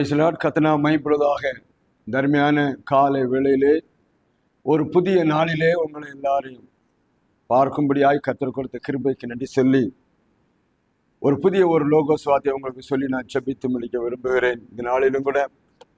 கத்தனா மைப்படுவதாக தர்மையான காலை வேளையிலே ஒரு புதிய நாளிலே உங்களை எல்லாரையும் பார்க்கும்படியாய் கத்தர் கொடுத்த கிருபைக்கு நன்றி சொல்லி ஒரு புதிய ஒரு லோகோ சுவாத்தியை உங்களுக்கு சொல்லி நான் செபித்து முடிக்க விரும்புகிறேன். இந்த நாளிலும் கூட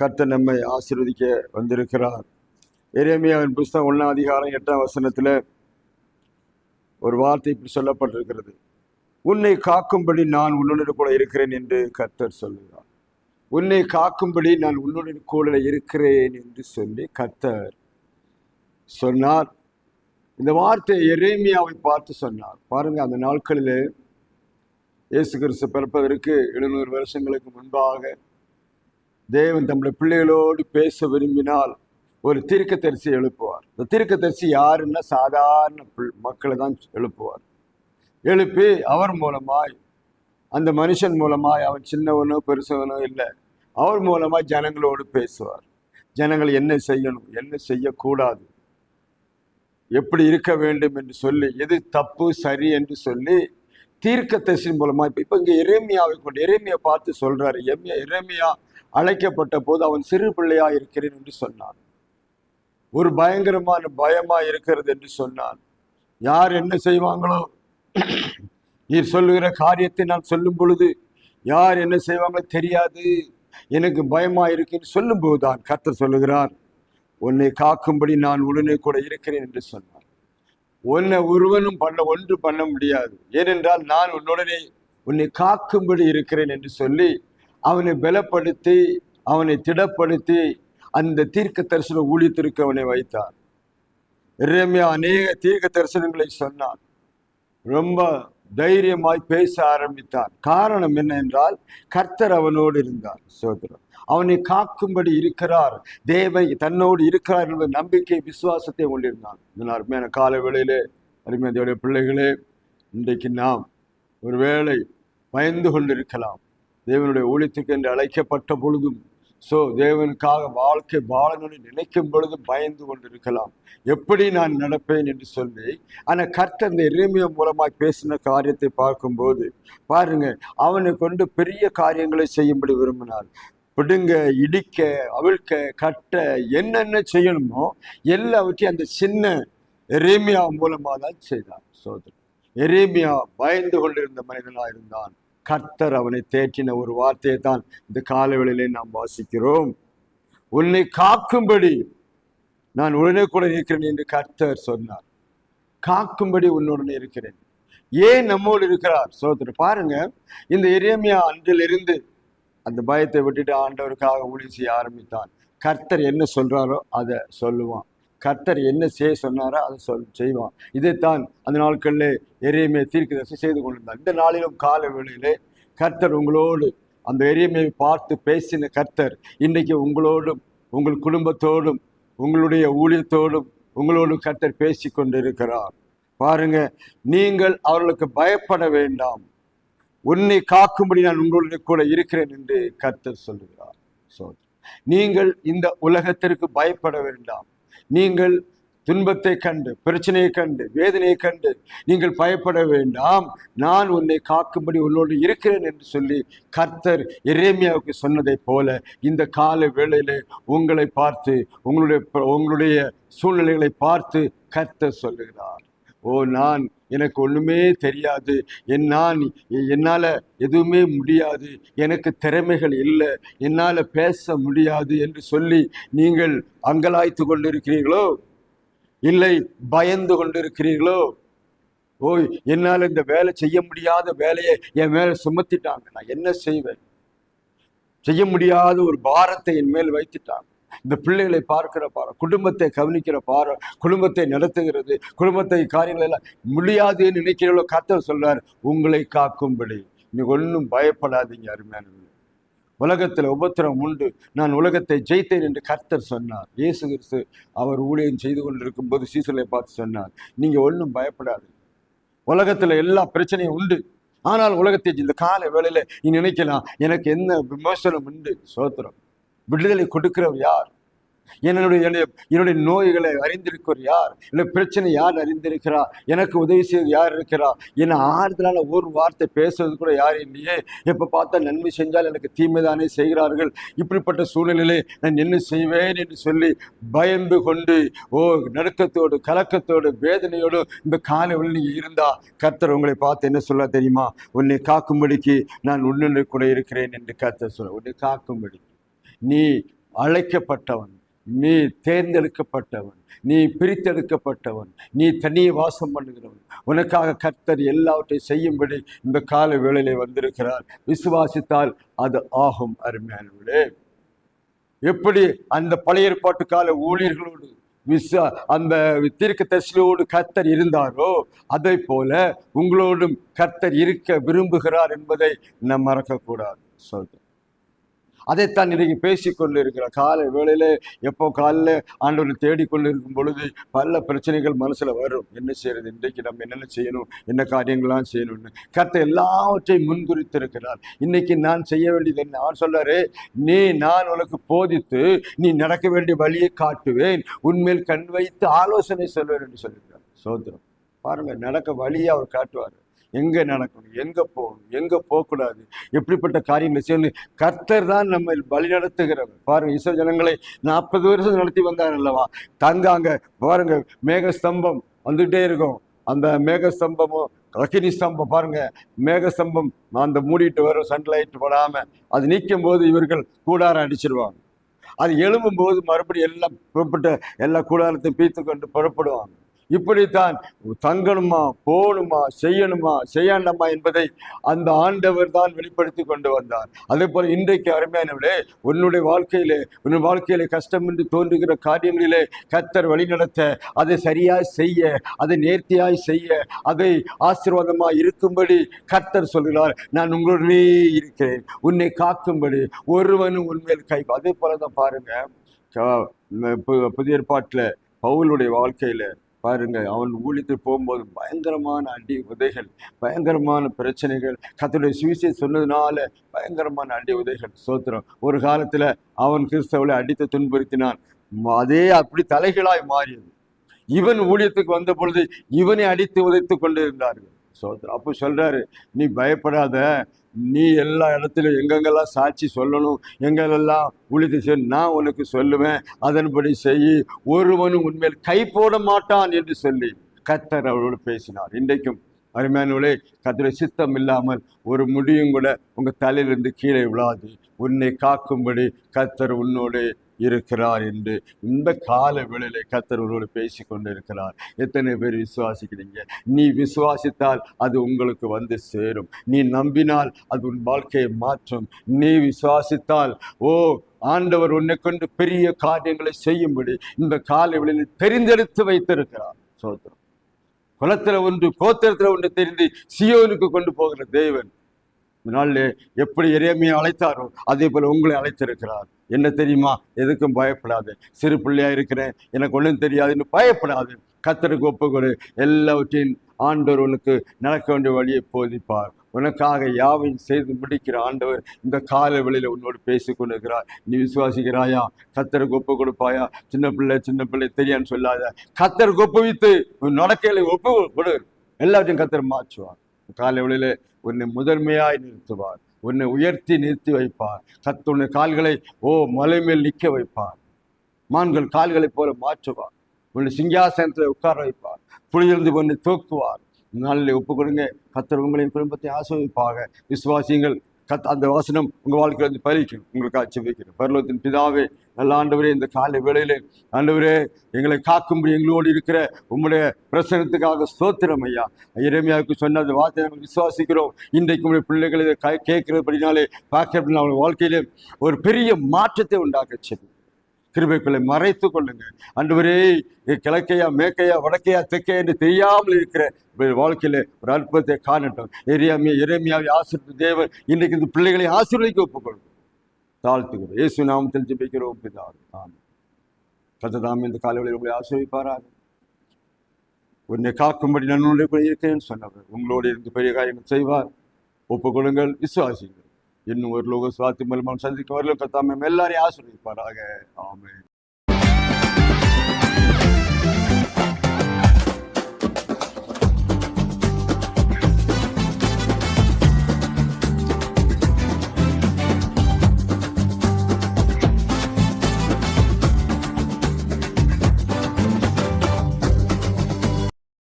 கர்த்தர் நம்மை ஆசீர்வதிக்க வந்திருக்கிறார். எரேமியாவின் புஸ்தகம் ஒன்றாம் அதிகாரம் எட்டாம் வசனத்தில் ஒரு வார்த்தை இப்படி சொல்லப்பட்டிருக்கிறது. உன்னை காக்கும்படி நான் உன்னுடன் கூட இருக்கிறேன் என்று கர்த்தர் சொல்லுகிறார். உன்னை காக்கும்படி நான் உன்னுடன் கூட இருக்கிறேன் என்று சொல்லி கத்தர் சொன்னார். இந்த வார்த்தை எரேமியாவை பார்த்து சொன்னார். பாருங்க அந்த நாட்களில் இயேசு கிறிஸ்து பிறப்பதற்கு எழுநூறு வருஷங்களுக்கு முன்பாக தேவன் தம்முடைய பிள்ளைகளோடு பேச விரும்பினால் ஒரு தீர்க்கதரிசி எழுப்புவார். இந்த தீர்க்கதரிசி யாருன்னா சாதாரண மக்களை தான் எழுப்புவார். எழுப்பி அவர் மூலமாய் அந்த மனுஷன் மூலமாக அவன் சின்னவனோ பெருசவனோ இல்லை. அவர் மூலமாக ஜனங்களோடு பேசுவார். ஜனங்கள் என்ன செய்யணும்? என்ன செய்யக்கூடாது? எப்படி இருக்க வேண்டும் என்று சொல்லி எது தப்பு சரி என்று சொல்லி தீர்க்க மூலமா இப்போ இப்போ இங்கே இறைமையாவை கொண்டு இறைமையை பார்த்து சொல்றாரு. எம்யா இறைமையா அழைக்கப்பட்ட போது அவன் சிறு பிள்ளையா இருக்கிறேன் என்று சொன்னான். ஒரு பயங்கரமான பயமா இருக்கிறது என்று சொன்னான். யார் என்ன செய்வாங்களோ? நீர் சொல்லுகிற காரியத்தை நான் சொல்லும் பொழுது யார் என்ன செய்வாங்களோ தெரியாது. எனக்கு பயமா இருக்குன்னு சொல்லும் போதுதான் கர்த்தர் சொல்லுகிறார் உன்னை காக்கும்படி நான் உடனே கூட இருக்கிறேன் என்று சொன்னார். உன்னை ஒருவனும் பண்ண ஒன்று பண்ண முடியாது. ஏனென்றால் நான் உன்னுடனே உன்னை காக்கும்படி இருக்கிறேன் என்று சொல்லி அவனை பலப்படுத்தி அவனை திடப்படுத்தி அந்த தீர்க்க தரிசன ஊழியத்திற்கு அவனை வைத்தார். ரம்யா அநேக தீர்க்க தரிசனங்களை சொன்னான். ரொம்ப தைரியமாய் பேச ஆரம்பித்தான். காரணம் என்ன என்றால் கர்த்தர் அவனோடு இருந்தார் சோதரம் அவனை காக்கும்படி இருக்கிறார். தேவை தன்னோடு இருக்கிறார் என்ற நம்பிக்கை விசுவாசத்தை கொண்டிருந்தான். இதனால் அருமையான கால வேளையிலே அருமையான பிள்ளைகளே இன்றைக்கு நாம் ஒருவேளை பயந்து கொண்டிருக்கலாம். தேவனுடைய ஊழியத்துக்கு என்று அழைக்கப்பட்ட பொழுதும் சோ தேவனுக்காக வாழ்க்கை வாழணும்னு நினைக்கும் பொழுது பயந்து கொண்டிருக்கலாம். எப்படி நான் நடப்பேன் என்று சொல்லி ஆனால் கர்த்தர் இந்த இறைமைய மூலமாக பேசின காரியத்தை பார்க்கும்போது பாருங்க அவனை கொண்டு பெரிய காரியங்களை செய்யும்படி விரும்பினார். பிடுங்க இடிக்க அவிழ்க்க கட்ட என்னென்ன செய்யணுமோ எல்லாவற்றையும் அந்த சின்ன எரேமியா மூலமாக தான் செய்தான் சோதரன் எரேமியா பயந்து கொண்டிருந்த மனிதனாக இருந்தான் கர்த்தர் அவனை தேற்றின ஒரு வார்த்தையை தான் இந்த காலவெளியிலே நாம் வாசிக்கிறோம். உன்னை காக்கும்படி நான் உடனே கூட இருக்கிறேன் என்று கர்த்தர் சொன்னார். காக்கும்படி உன்னுடன் இருக்கிறேன். ஏன் நம்மோடு இருக்கிறார்? சோதனை பாருங்க. இந்த எரேமியா அன்றிலிருந்து அந்த பயத்தை விட்டுட்டு ஆண்டவருக்காக ஊழியம் செய்ய ஆரம்பித்தான். கர்த்தர் என்ன சொல்றாரோ அதை சொல்லுவான். கர்த்தர் என்ன செய்ய சொன்னாரோ அதை சொல் செய்வான். இதைத்தான் அந்த நாட்களில் எரியமையை தீர்க்கதரிசி செய்து கொண்டிருந்தார். இந்த நாளிலும் கால வேளையிலே கர்த்தர் உங்களோடு அந்த எரியமையை பார்த்து பேசின கர்த்தர் இன்றைக்கு உங்களோடும் உங்கள் குடும்பத்தோடும் உங்களுடைய ஊழியத்தோடும் உங்களோடு கர்த்தர் பேசி கொண்டிருக்கிறார். பாருங்க நீங்கள் அவர்களுக்கு பயப்பட வேண்டாம். உன்னை காக்கும்படி நான் உங்களுடைய கூட இருக்கிறேன் என்று கர்த்தர் சொல்லுகிறார். சோ நீங்கள் இந்த உலகத்திற்கு பயப்பட வேண்டாம். நீங்கள் துன்பத்தை கண்டு பிரச்சனையை கண்டு வேதனையை கண்டு நீங்கள் பயப்பட வேண்டாம். நான் உன்னை காக்கும்படி உன்னோடு இருக்கிறேன் என்று சொல்லி கர்த்தர் எரேமியாவுக்கு சொன்னதைப் போல இந்த கால வேளையிலே உங்களை பார்த்து உங்களுடைய உங்களுடைய சூழ்நிலைகளை பார்த்து கர்த்தர் சொல்லுகிறார். ஓ நான் எனக்கு ஒன்றுமே தெரியாது. என் நான் என்னால் எதுவுமே முடியாது. எனக்கு திறமைகள் இல்லை. என்னால் பேச முடியாது என்று சொல்லி நீங்கள் அங்கலாய்த்து கொண்டிருக்கிறீர்களோ? இல்லை பயந்து கொண்டிருக்கிறீர்களோ? ஓய் என்னால் இந்த வேலை செய்ய முடியாத வேலையை என் மேலே சுமத்திட்டாங்க. நான் என்ன செய்வேன்? செய்ய முடியாத ஒரு பாரத்தை என் மேல் வைத்துட்டாங்க. இந்த பிள்ளைகளை பார்க்கிற பாரு குடும்பத்தை கவனிக்கிற பாரு குடும்பத்தை நடத்துகிறது குடும்பத்தை காரியங்கள் எல்லாம் முடியாதுன்னு நினைக்கிறவளோ கர்த்தர் சொல்றார் உங்களை காக்கும்படி. நீங்க ஒன்றும் பயப்படாதீங்க அருமையான உலகத்தில் உபத்திரம் உண்டு. நான் உலகத்தை ஜெயித்தேன் என்று கர்த்தர் சொன்னார். இயேசு கிறிஸ்து அவர் ஊழியம் செய்து கொண்டிருக்கும் போது சீசலை பார்த்து சொன்னார் நீங்க ஒன்றும் பயப்படாது உலகத்துல எல்லா பிரச்சனையும் உண்டு. ஆனால் உலகத்தை இந்த கால வேளையில நீ நினைக்கலாம் எனக்கு என்ன விமர்சனம் உண்டு? சோத்திரம். விடுதலை கொடுக்கிறவர் யார்? என்னுடைய என்னுடைய நோய்களை அறிந்திருக்கிறோர் யார்? இல்லை பிரச்சனை யார் அறிந்திருக்கிறா? எனக்கு உதவி செய்வது யார் இருக்கிறா? என்னை ஆறுதலான ஒரு வார்த்தை பேசுறது கூட யார் இல்லையே? எப்போ பார்த்தா நன்மை செஞ்சால் எனக்கு தீமைதானே செய்கிறார்கள். இப்படிப்பட்ட சூழ்நிலையிலே நான் என்ன செய்வேன் என்று சொல்லி பயந்து கொண்டு ஓ நடுக்கத்தோடு கலக்கத்தோடு வேதனையோடு இந்த காலையில் நீங்கள் இருந்தா கர்த்தர் உங்களை பார்த்து என்ன சொல்ல தெரியுமா? உன்னை காக்கும்படிக்கு நான் உன்னுடைய கூட இருக்கிறேன் என்று கர்த்தர் சொல்ல உன்னை காக்கும்படி. நீ அழைக்கப்பட்டவன் நீ தேர்ந்தெடுக்கப்பட்டவன் நீ பிரித்தெடுக்கப்பட்டவன் நீ தனியே வாசம் பண்ணுகிறவன். உனக்காக கர்த்தர் எல்லாவற்றையும் செய்யும்படி இந்த கால வேளையிலே வந்திருக்கிறார். விசுவாசித்தால் அது ஆகும் அருமையானவர்களே எப்படி அந்த பழைய ஏற்பாட்டு கால ஊழியர்களோடு விஸ்வ அந்த தீர்க்க தரிசனோடு கர்த்தர் இருந்தாரோ அதை போல உங்களோடும் கர்த்தர் இருக்க விரும்புகிறார் என்பதை நாம் மறக்கக்கூடாது. சொல்றேன். அதைத்தான் இன்றைக்கு பேசிக்கொண்டு இருக்கிற காலை வேளையில எப்போ காலில் ஆண்டவரை தேடிக்கொண்டு இருக்கும் பொழுது பல பிரச்சனைகள் மனசில் வரும். என்ன செய்யறது இன்றைக்கு நம்ம என்னென்ன செய்யணும்? என்ன காரியங்கள்லாம் செய்யணும்னு. கர்த்தர் எல்லாவற்றையும் முன்குறித்திருக்கிறார். இன்னைக்கு நான் செய்ய வேண்டியது என்ன? அவர் சொல்றாரு நீ நான் உனக்கு போதித்து நீ நடக்க வேண்டிய வழியை காட்டுவேன். உண்மையில் கண் வைத்து ஆலோசனை சொல்வேன் என்று சொல்லியிருக்கிறார். சோதரம் பாருங்க நடக்க வழியை அவர் காட்டுவார். எங்கே நடக்கணும்? எங்கே போகணும்? எங்கே போகக்கூடாது? எப்படிப்பட்ட காரியங்களை செய்யணும்? கர்த்தர் தான் நம்ம வழி நடத்துகிறவர். பாருங்கள் இசை ஜனங்களை நாற்பது வருஷம் நடத்தி வந்தார் அல்லவா? தங்காங்க பாருங்க மேகஸ்தம்பம் வந்துகிட்டே இருக்கும். அந்த மேகஸ்தம்பமும் அக்கினி ஸ்தம்பம் பாருங்க மேகஸ்தம்பம் அந்த மூடிட்டு வரும் சன்லைட் போடாமல் அது நீக்கும் போது இவர்கள் கூடாரம் அடிச்சிருவாங்க. அது எழும்பும்போது மறுபடியும் எல்லாம் புறப்பட்டு எல்லா கூடாரத்தையும் பீத்து கொண்டு புறப்படுவாங்க. இப்படித்தான் தங்கணுமா போகணுமா செய்யணுமா செய்யணுமா என்பதை அந்த ஆண்டவர் தான் வெளிப்படுத்தி கொண்டு வந்தார். அதே போல இன்றைக்கு அருமையானவர்களே உன்னுடைய வாழ்க்கையிலே உன் வாழ்க்கையிலே என்று தோன்றுகிற காரியங்களிலே கத்தர் வழிநடத்த அதை சரியாய் செய்ய அதை நேர்த்தியாய் செய்ய அதை ஆசீர்வாதமாக இருக்கும்படி கர்த்தர் சொல்கிறார். நான் உங்களுடனே இருக்கிறேன் உன்னை காக்கும்படி ஒருவனும் உண்மையில் கை அதே போல தான் பாருங்க புதிய ஏற்பாட்டில் பவுலுடைய வாழ்க்கையில பாருங்க அவன் ஊழித்து போகும்போது பயங்கரமான அடி உதைகள் பயங்கரமான பிரச்சனைகள். கத்துடைய சுவிசை சொன்னதுனால பயங்கரமான அடி உதைகள் சோத்திரம் ஒரு காலத்துல அவன் கிறிஸ்தவளை அடித்து துன்புறுத்தினான். அதே அப்படி தலைகளாய் மாறியது. இவன் ஊழியத்துக்கு வந்த பொழுது இவனை அடித்து உதைத்து கொண்டு இருந்தார்கள் சோத்திரம் அப்போ சொல்கிறாரு நீ பயப்படாத. நீ எல்லா இடத்துலையும் எங்கெங்கெல்லாம் சாட்சி சொல்லணும் எங்கெல்லாம் ஊழியத்தை செய்ய நான் உனக்கு சொல்லுவேன் அதன்படி செய் ஒருவனும் உண்மையில் கை போட மாட்டான் என்று சொல்லி கத்தர் அவரோடு பேசினார். இன்றைக்கும் அருமையானவளே கத்தரை சித்தம் இல்லாமல் ஒரு முடியும் கூட உங்கள் தலையிலிருந்து கீழே விழாது. உன்னை காக்கும்படி கத்தர் உன்னோடு இருக்கிறார் என்று இந்த கால வேளையிலே கத்தர் ஒருவர் பேசி கொண்டு இருக்கிறார் எத்தனை பேர் விசுவாசிக்கிறீங்க? நீ விசுவாசித்தால் அது உங்களுக்கு வந்து சேரும். நீ நம்பினால் அது உன் வாழ்க்கையை மாற்றும். நீ விசுவாசித்தால் ஓ ஆண்டவர் உன்னை கொண்டு பெரிய காரியங்களை செய்யும்படி இந்த கால வேளையில் தெரிந்தெடுத்து வைத்திருக்கிறார். சோத்திரம். குலத்துல ஒன்று கோத்திரத்தில் ஒன்று தெரிந்து சியோனுக்கு கொண்டு போகிற தேவன். இந்த நாளில் எப்படி எரேமியை அழைத்தாரோ அதே போல உங்களை அழைத்திருக்கிறார். என்ன தெரியுமா? எதுக்கும் பயப்படாது. சிறு பிள்ளையாக இருக்கிறேன். எனக்கு ஒன்றும் தெரியாதுன்னு பயப்படாது. கத்தருக்கு ஒப்புக்கொடு. எல்லாவற்றையும் ஆண்டவர் உனக்கு நடக்க வேண்டிய வழியை போதிப்பார். உனக்காக யாவையும் செய்து முடிக்கிற ஆண்டவர் இந்த கால வெளியில் உன்னோடு பேசி கொண்டிருக்கிறார் நீ விசுவாசிக்கிறாயா? கத்தருக்கு ஒப்பு கொடுப்பாயா சின்ன பிள்ளை சின்ன பிள்ளை தெரியான்னு சொல்லாத. கத்தருக்கு ஒப்புவித்து உன் நடக்கையில ஒப்பு கொடு எல்லாத்தையும் கத்தர் மாற்றுவார். காலை வெளியில் உன்னை முதன்மையாய் நிறுத்துவார். உன்னை உயர்த்தி நிறுத்தி வைப்பார். கத்த கால்களை ஓ மலை மேல் நிற்க வைப்பார். மான்கள் கால்களைப் போல மாற்றுவார். உன்னை சிங்காசனத்தில் உட்கார வைப்பார். புளியிருந்து உன்னை தூக்குவார். நாளில் ஒப்பு கொடுங்க கத்தர் உங்களின் குடும்பத்தை ஆசிரியப்பாக விசுவாசியங்கள். கத் அந்த வாசனம் உங்கள் வாழ்க்கையில் வந்து பறிக்கும் உங்களுக்கு ஆட்சேபிக்கிறேன் பரலோகத்தின் பிதாவே நல்ல ஆண்டவரே இந்த காலை வேளையிலே ஆண்டவரே எங்களை காக்கும்படி எங்களோடு இருக்கிற உங்களுடைய பிரசனத்துக்காக ஸ்தோத்திரம் ஐயா. இறைமையாவுக்கு சொன்ன அந்த வார்த்தை நாங்கள் விசுவாசிக்கிறோம். இன்றைக்கு உங்களுடைய பிள்ளைகளை இதை கே- கேட்கிறபடினாலே பார்க்கிறபடினாலே அவங்க வாழ்க்கையிலே ஒரு பெரிய மாற்றத்தை உண்டாக்க செய்யும் கிருபைக்குள்ளே மறைத்து கொள்ளுங்க. அன்றுவரே கிழக்கையா மேற்கையா வடக்கையா தெற்கையா என்று தெரியாமல் இருக்கிற வாழ்க்கையில் வாழ்க்கையில ஒரு அற்புதத்தை காணட்டும். எரியாமே இறைமையாவை ஆசிரியர் தேவன் இன்றைக்கு இந்த பிள்ளைகளை ஆசீர்வதிக்க ஒப்புக்கொள்ளும். தாழ்த்துகிறோம். இயேசு நாமத்தில் ஜெபிக்கிறோம் பிதாவே. ஆமென். கத்ததாம் இந்த காலைகளில் உங்களை ஆசீர்வதிப்பாராக. உன்னை காக்கும்படி நன்னுடைய கூட இருக்கிறேன்னு சொன்னவர். உங்களோடு இருந்து பெரிய காரியங்கள் செய்வார். ஒப்புக்கொள்ளுங்கள். விசுவாசிங்கள் ಇನ್ನು ಓರ್ಲೋಗ ಸ್ವಾತಿ ಮಲ್ಮನ್ ಸಂಜೆ ಓರ್ಲೋಗ ತಮ್ಮ ಎಲ್ಲಾರಿ ಆಶೀರ್ವಾದ ಆಗ ಆಮೇಲೆ